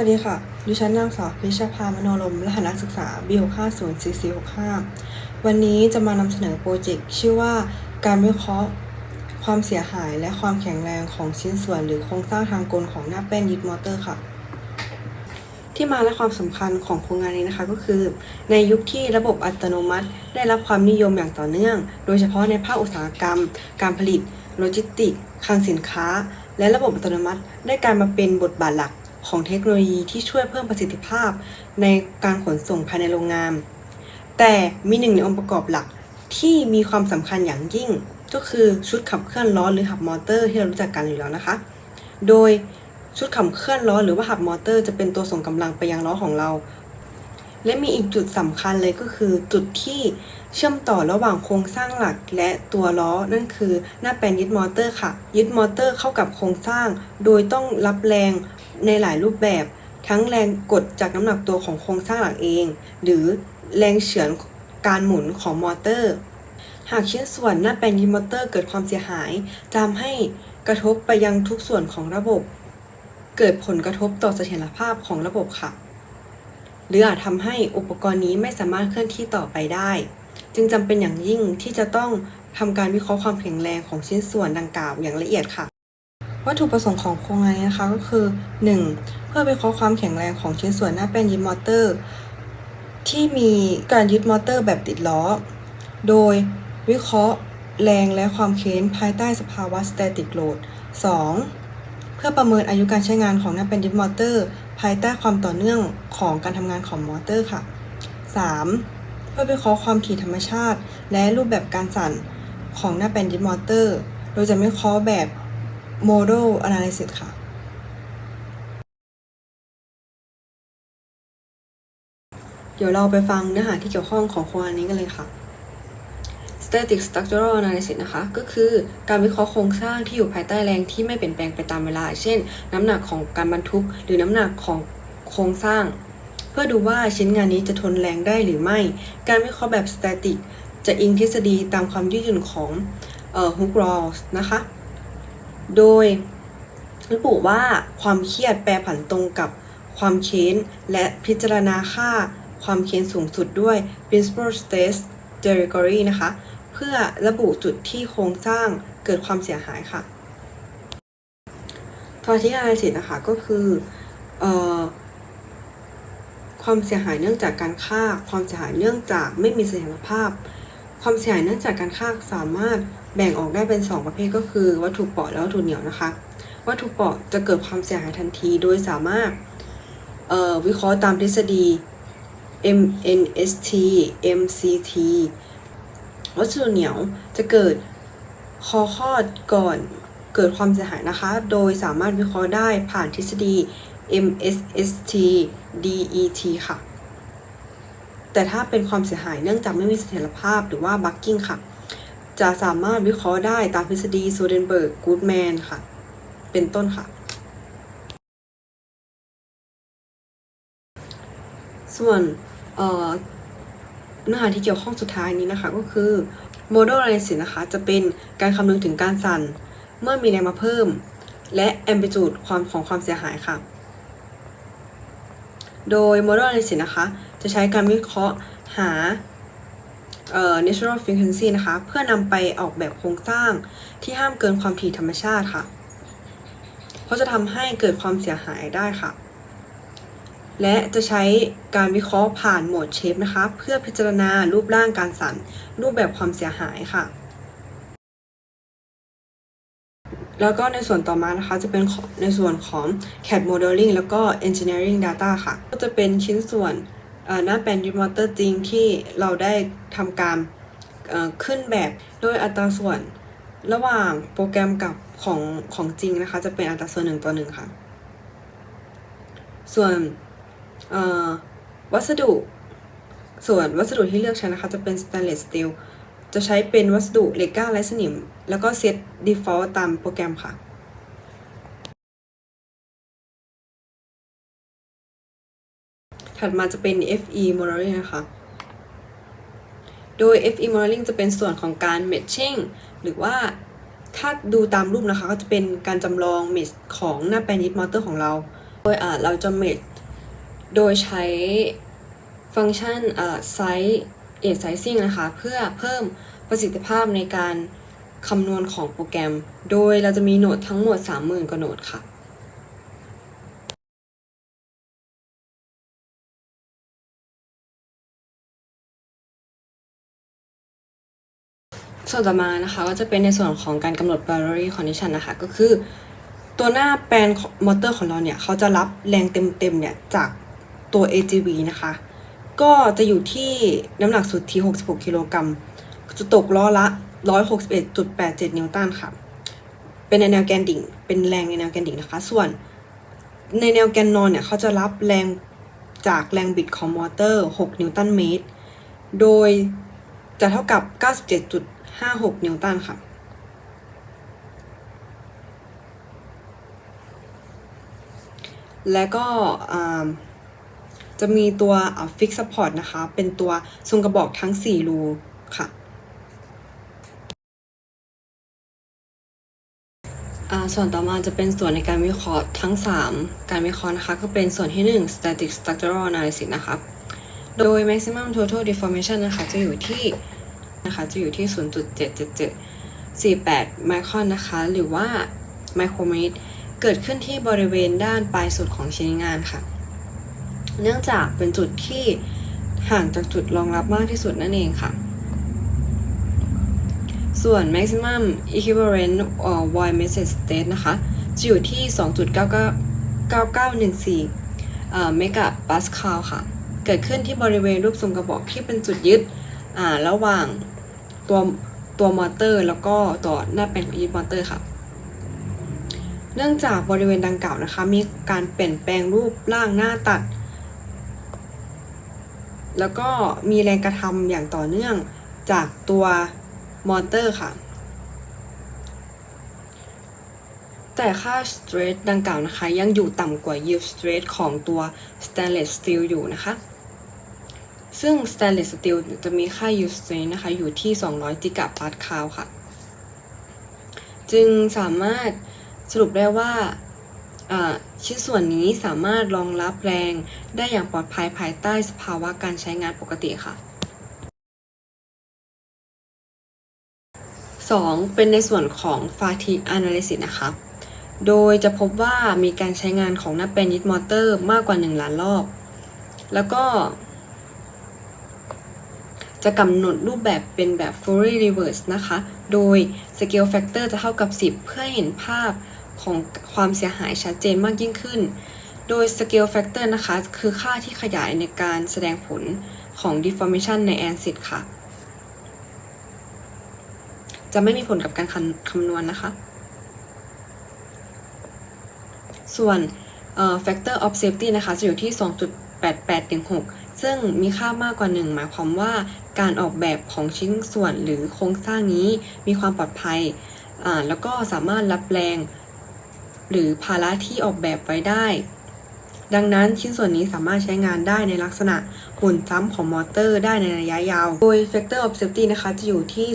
วัสดีค่ะ ดิฉันนางสาวพิชภามโนลมรหัสนักศึกษา B6504465 วันนี้จะมานำเสนอโปรเจกต์ชื่อว่าการวิเคราะห์ ความเสียหายและความแข็งแรงของชิ้นส่วน หรือโครงสร้างทางกลของหน้าแป้นยึดมอเตอร์ค่ะ ที่มาและความสำคัญของโครงงานนี้นะคะก็คือ ในยุคที่ระบบอัตโนมัติ ได้รับความนิยมอย่างต่อเนื่อง โดยเฉพาะในภาคอุตสาหกรรม การผลิต โลจิสติกส์คลังสินค้า และระบบอัตโนมัติ ได้กายมาเป็นบทบาทหลัก ของเทคโนโลยีที่ช่วยเพิ่มประสิทธิภาพในการขนส่งภายในโรงงาน แต่มีหนึ่งในองค์ประกอบหลักที่มีความสำคัญอย่างยิ่ง ก็คือชุดขับเคลื่อนล้อหรือหับมอเตอร์ที่เรารู้จักกันอยู่แล้วนะคะ โดยชุดขับเคลื่อนล้อหรือว่าหับมอเตอร์จะเป็นตัวส่งกำลังไปยังล้อของเรา และมีอีกจุดสำคัญเลยก็คือจุดที่เชื่อมต่อระหว่างโครงสร้างหลักและตัวล้อนั่นคือหน้าแปลนยึดมอเตอร์ค่ะ ยึดมอเตอร์เข้ากับโครงสร้าง โดยต้องรับแรง ในหลายรูปแบบทั้งแรงกดจากน้ำหนักตัวของโครงสร้างหลักเอง หรือแรงเฉือนการหมุนของมอเตอร์ หากชิ้นส่วนหน้าแปลนยึดมอเตอร์เกิดความเสียหายจะทำให้กระทบไปยังทุกส่วนของระบบ เกิดผลกระทบต่อเสถียรภาพของระบบค่ะ หรืออาจทำให้อุปกรณ์นี้ไม่สามารถเคลื่อนที่ต่อไปได้ จึงจำเป็นอย่างยิ่งที่จะต้องทำการวิเคราะห์ความแข็งแรงของชิ้นส่วนดังกล่าวอย่างละเอียดค่ะ วัตถุประสงค์ของโครงงานนะคะก็คือ 1. เพื่อวิเคราะห์ความแข็งแรงของชิ้นส่วนหน้าแป้นยึดมอเตอร์ ที่มีการยึดมอเตอร์แบบติดล้อ โดยวิเคราะห์แรงและความเค้นภายใต้สภาวะ static load 2. เพื่อประเมินอายุการใช้งานของหน้าแป้นยึดมอเตอร์ ภายใต้ความต่อเนื่องของการทำงานของมอเตอร์ค่ะ 3. เพื่อวิเคราะห์ความถี่ธรรมชาติ และรูปแบบการสั่นของหน้าแป้นยึดมอเตอร์ โดยจะวิเคราะห์แบบ Model Analysis ค่ะ เดี๋ยวเราไปฟังเนื้อหาที่เกี่ยวข้องของโครงงานนี้กันเลยค่ะ Static Structural Analysis นะคะ ก็คือการวิเคราะห์โครงสร้างที่อยู่ภายใต้แรงที่ไม่เปลี่ยนแปลงไปตามเวลา เช่น น้ำหนักของการบรรทุก หรือน้ำหนักของโครงสร้าง เพื่อดูว่าชิ้นงานนี้จะทนแรงได้หรือไม่ การวิเคราะห์แบบ Static จะอิงทฤษฎีตามความยืดหยุ่นของเอ่อ Hook Laws นะคะ โดยระบุว่าความเครียดแปรผันตรงกับความเค้น และพิจารณาค่าความเค้นสูงสุดด้วย principal stress category นะคะ เพื่อระบุจุดที่โครงสร้างเกิดความเสียหายค่ะตัวที่ analysis นะคะก็คืออความเสียหายเนื่องจากการฆ่า ความเสียหายเนื่องจากไม่มีเสถียรภาพ ความเสียหายเนื่องจากการฆ่าสามารถแบ่งออกได้เป็น 2 ประเภทก็คือ วัตถุเปราะและวัตถุเหนียวนะคะ วัตถุเปราะจะเกิดความเสียหายทันที โดยสามารถวิเคราะห์ตามทฤษฎี MNST MCT วัสดุเหนียวจะเกิดคอคอดก่อนเกิดความเสียหายนะคะ โดยสามารถวิเคราะห์ได้ผ่านทฤษฎี MSST DET ค่ะ แต่ถ้าเป็นความเสียหายเนื่องจากไม่มีเสถียรภาพหรือว่า bucking ค่ะ จะสามารถวิเคราะห์ได้ตามทฤษฎีโซเดนเบิร์กกูดแมนค่ะ เป็นต้นค่ะ ส่วนเอ่อเนื้อหาที่เกี่ยวข้องสุดท้ายนี้นะคะ ก็คือ Model Analysis นะคะจะเป็นการคำนึงถึงการสั่น เมื่อมีแรงมาเพิ่ม และ Amplitude ความของความเสียหายค่ะ โดย Model Analysis นะคะ จะใช้การวิเคราะห์หาเอ่อ natural frequency นะคะ เพื่อนำไปออกแบบโครงสร้างที่ห้ามเกินความถี่ธรรมชาติค่ะ เพราะจะทำให้เกิดความเสียหายได้ค่ะ และจะใช้การวิเคราะห์ผ่านโหมดเชฟนะคะ เพื่อพิจารณารูปร่างการสั่น รูปแบบความเสียหายค่ะ แล้วก็ในส่วนต่อมานะคะจะเป็นในส่วนของ CAD Modeling แล้วก็ Engineering Data ค่ะ ก็จะเป็นชิ้นส่วน เอ่น้าแปลนยูมอเตอร์จริงที่เราได้ทำการขึ้นแบบโดยอัตราส่วนระหว่างโปรแกรมกับของของจริงนะคะ จะเป็นอัตราส่วนหนึ่งต่อหนึ่งค่ะ ส่วนวัสดุส่วนวัสดุที่เลือกใช้นะคะจะเป็น stainless steel จะใช้เป็นวัสดุเหล็กก้าไร้สนิม แล้วก็เซต default ตามโปรแกรมค่ะ ถัดมาจะเป็น FE modeling นะคะ โดย FE modeling จะเป็นส่วนของการ matching หรือว่าถ้าดูตามรูปนะคะ ก็จะเป็นการจำลอง mesh ของหน้าแปลนยึดมอเตอร์ของเรา โดยเราจะ mesh โดยใช้ฟังก์ชัน size edge sizing นะคะ เพื่อเพิ่มประสิทธิภาพในการคำนวณของโปรแกรม โดยเราจะมีโหนดทั้งหมด 30,000กว่าโหนดค่ะ ส่วนต่อมานะคะก็จะเป็นในส่วนของการกำหนด boundary condition นะคะ ก็คือ ตัวหน้าแปลนมอเตอร์ของเราเนี่ยเขาจะรับแรงเต็มๆเนี่ยจากตัว AGV นะคะ ก็จะอยู่ที่น้ำหนักสุดที่ 66 กิโลกรัมจะตกล้อละ 161.87 นิวตันค่ะ เป็นในแนวแกนดิ่ง เป็นแรงในแนวแกนดิ่งนะคะ ส่วนในแนวแกนนอนเนี่ยเขาจะรับแรงจากแรงบิดของมอเตอร์ 6 นิวตันเมตร โดยจะเท่ากับ 97.56นิวตันค่ะและก็จะมีตัวฟิกซัพพอร์ตนะคะ เป็นตัวทรงกระบอกทั้ง 4 รูค่ะส่วนต่อมาจะเป็นส่วนในการวิเคราะห์ทั้ง 3 การวิเคราะห์นะคะ ก็เป็นส่วนที่ 1 static structural analysis นะคะ โดย maximum total deformation นะคะ จะอยู่ที่ นะคะ จะอยู่ที่ 0.77748 ไมครอนนะคะ หรือว่าไมโครเมตร เกิดขึ้นที่บริเวณด้านปลายสุดของชิ้นงานค่ะ เนื่องจากเป็นจุดที่ห่างจากจุดรองรับมากที่สุดนั่นเองค่ะ ส่วน maximum equivalent void message state นะคะ จะอยู่ที่ 2.99914เมกะปาสคาลค่ะ เกิดขึ้นที่บริเวณรูปทรงกระบอกที่เป็นจุดยึด ระหว่างตัวตัวมอเตอร์แล้วก็ตัวหน้าแปลนของยึดมอเตอร์ค่ะ เนื่องจากบริเวณดังกล่าวนะคะ มีการเปลี่ยนแปลงรูปร่างหน้าตัด แล้วก็มีแรงกระทำอย่างต่อเนื่องจากตัวมอเตอร์ค่ะ แต่ค่า stress ดังกล่าวนะคะ ยังอยู่ต่ำกว่า yield stress ของตัว stainless steel อยู่นะคะ ซึ่ง stainless steel จะมีค่า yield stress นะคะ อยู่ที่ 200 กิกะปาสคาลค่ะ จึงสามารถสรุปได้ว่าชิ้นส่วนนี้สามารถรองรับแรงได้อย่างปลอดภัยภายใต้สภาวะการใช้งานปกติค่ะ 2. เป็นในส่วนของ fatigue analysis นะคะ โดยจะพบว่ามีการใช้งานของหน้าแปลนยึดมอเตอร์มากกว่า 1 ล้านรอบ แล้วก็ จะกำหนดรูปแบบเป็นแบบ fully reverse นะคะ โดย scale factor จะเท่ากับ 10 เพื่อเห็นภาพของความเสียหายชัดเจนมากยิ่งขึ้น โดย scale factor นะคะ คือค่าที่ขยายในการแสดงผลของ deformation ใน ANSYS ค่ะ จะไม่มีผลกับการคำนวณนะคะ ส่วน factor of safety นะคะ จะอยู่ที่ 2.8816 ซึ่งมีค่ามากกว่า1หมายความว่าการออกแบบของชิ้นส่วนหรือโครงสร้างนี้มีความปลอดภัยแล้วก็สามารถรับแรง หรือภาระที่ออกแบบไว้ได้ ดังนั้นชิ้นส่วนนี้สามารถใช้งานได้ในลักษณะหมุนซ้ำของมอเตอร์ได้ในระยะยาว โดย factor of safety นะคะจะอยู่ที่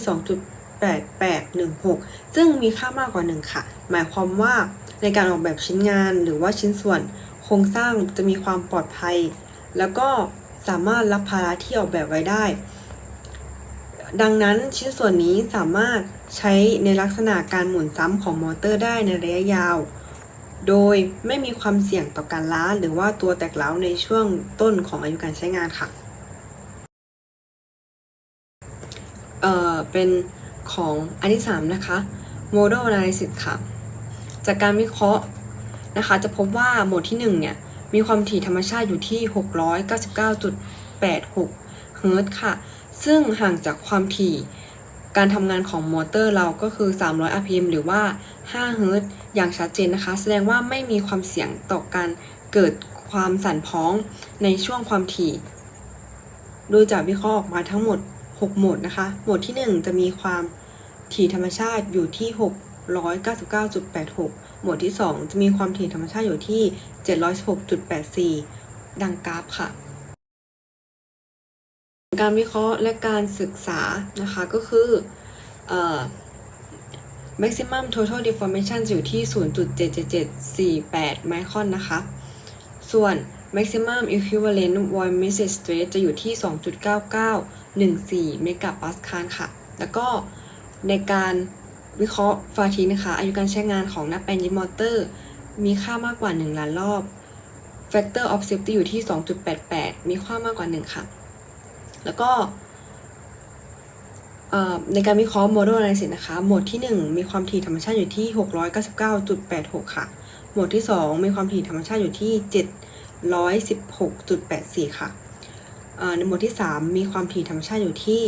2.8816 ซึ่งมีค่ามากกว่า 1 ค่ะ หมายความว่าในการออกแบบชิ้นงานหรือว่าชิ้นส่วน โครงสร้างจะมีความปลอดภัย แล้วก็ สามารถรับภาระที่ออกแบบไว้ได้ ดังนั้นชิ้นส่วนนี้สามารถใช้ในลักษณะการหมุนซ้ำของมอเตอร์ได้ในระยะยาว โดยไม่มีความเสี่ยงต่อการล้าหรือว่าตัวแตกร้าในช่วงต้นของอายุการใช้งานค่ะ เอ่อ เป็นของอันที่ 3 นะคะ model analysis ค่ะ จากการวิเคราะห์นะคะ จะพบว่าโหมดที่ 1 เนี่ย มีความถี่ธรรมชาติอยู่ที่ 699.86 เฮิรตซ์ค่ะ ซึ่งห่างจากความถี่การทำงานของมอเตอร์เราก็คือ 300 rpm หรือว่า 5 เฮิรตซ์อย่างชัดเจนนะคะ แสดงว่าไม่มีความเสี่ยงต่อการเกิดความสั่นพ้องในช่วงความถี่ โดยจะวิเคราะห์ออกมาทั้งหมด 6 โหมดนะคะ โหมดที่ 1 จะมีความถี่ธรรมชาติอยู่ที่ 6 199.86 หมวดที่ 2 จะมีความถี่ธรรมชาติอยู่ที่ 716.84 ดังกราฟค่ะ การวิเคราะห์และการศึกษานะคะก็คือ maximum total deformation อยู่ที่ 0.77748 ไมครอนนะคะ ส่วน maximum equivalent void message stress จะอยู่ที่ 2.9914 เมกะปาสคาลค่ะ แล้วก็ในการ วิเคราะห์ฟาทีนะคะ อายุการใช้งานของน้าแปลนยิปมอเตอร์ มีค่ามากกว่า 1 ล้านรอบ factor of safety อยู่ที่ 2.88 มีค่ามากกว่า 1 ค่ะ แล้วก็ในการวิเคราะห์ model analysis นะคะ โหมดที่ 1 มีความถี่ธรรมชาติอยู่ที่ 699.86 ค่ะ โหมดที่ 2 มีความถี่ธรรมชาติอยู่ที่ 716.84 ค่ะเอ่อในโหมดที่ 3 มีความถี่ธรรมชาติอยู่ที่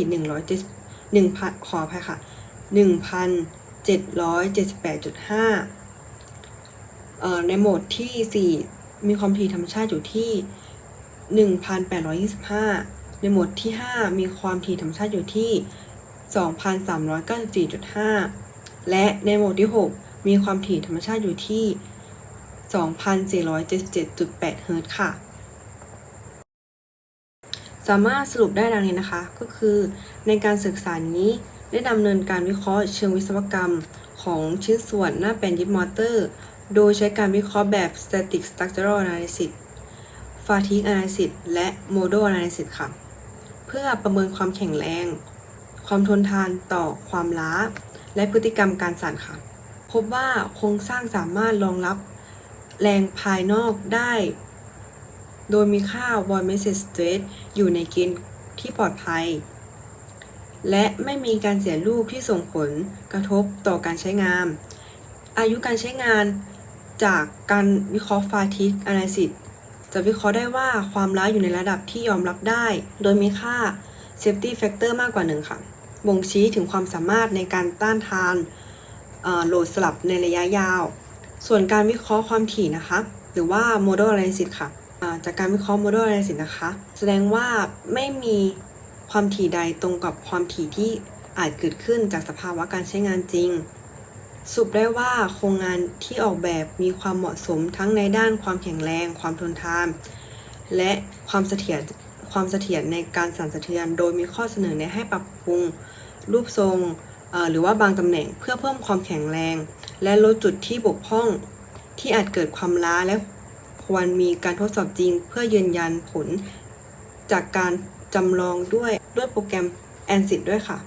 170 1ขออภัยค่ะ 1,778.5เอ่อในโหมดที่ 4 มีความถี่ธรรมชาติอยู่ที่ 1,825 ในโหมดที่ 5 มีความถี่ธรรมชาติอยู่ที่ 2,394.5 และในโหมดที่ 6 มีความถี่ธรรมชาติอยู่ที่ 2,477.8 เฮิรตซ์ค่ะ สามารถสรุปได้ดังนี้นะคะ ก็คือในการศึกษานี้ ได้ดำเนินการวิเคราะห์เชิงวิศวกรรมของชิ้นส่วนหน้าแปลนยิปมอเตอร์ โดยใช้การวิเคราะห์แบบ static structural analysis fatigue analysis และ model analysis ค่ะ เพื่อประเมินความแข็งแรง ความทนทานต่อความล้า และพฤติกรรมการสั่นค่ะ พบว่าโครงสร้างสามารถรองรับแรงภายนอกได้ โดยมีค่า void message stress อยู่ในเกณฑ์ที่ปลอดภัย และไม่มีการเสียรูปที่ส่งผลกระทบต่อการใช้งาน อายุการใช้งานจากการวิเคราะห์ fatigue analysis จะวิเคราะห์ได้ว่าความล้าอยู่ในระดับที่ยอมรับได้ โดยมีค่า safety factor มากกว่าหนึ่งค่ะ บ่งชี้ถึงความสามารถในการต้านทานโหลดสลับในระยะยาว ส่วนการวิเคราะห์ความถี่นะคะ หรือว่า model analysis ค่ะจากการวิเคราะห์ model analysis นะคะ แสดงว่าไม่มี ความถี่ใดตรงกับความถี่ที่อาจเกิดขึ้นจากสภาวะการใช้งานจริง สรุปได้ว่าโครงงานที่ออกแบบมีความเหมาะสมทั้งในด้านความแข็งแรง ความทนทาน และความเสถียรความเสถียรในการสั่นสะเทือน โดยมีข้อเสนอแนะให้ปรับปรุง รูปทรงหรือว่าบางตำแหน่งเพื่อเพิ่มความแข็งแรง และลดจุดที่บกพร่องที่อาจเกิดความล้าและควรมีการทดสอบจริง เพื่อยืนยันผลจากการ จำลองด้วยด้วยโปรแกรม ANSYS ด้วยค่ะ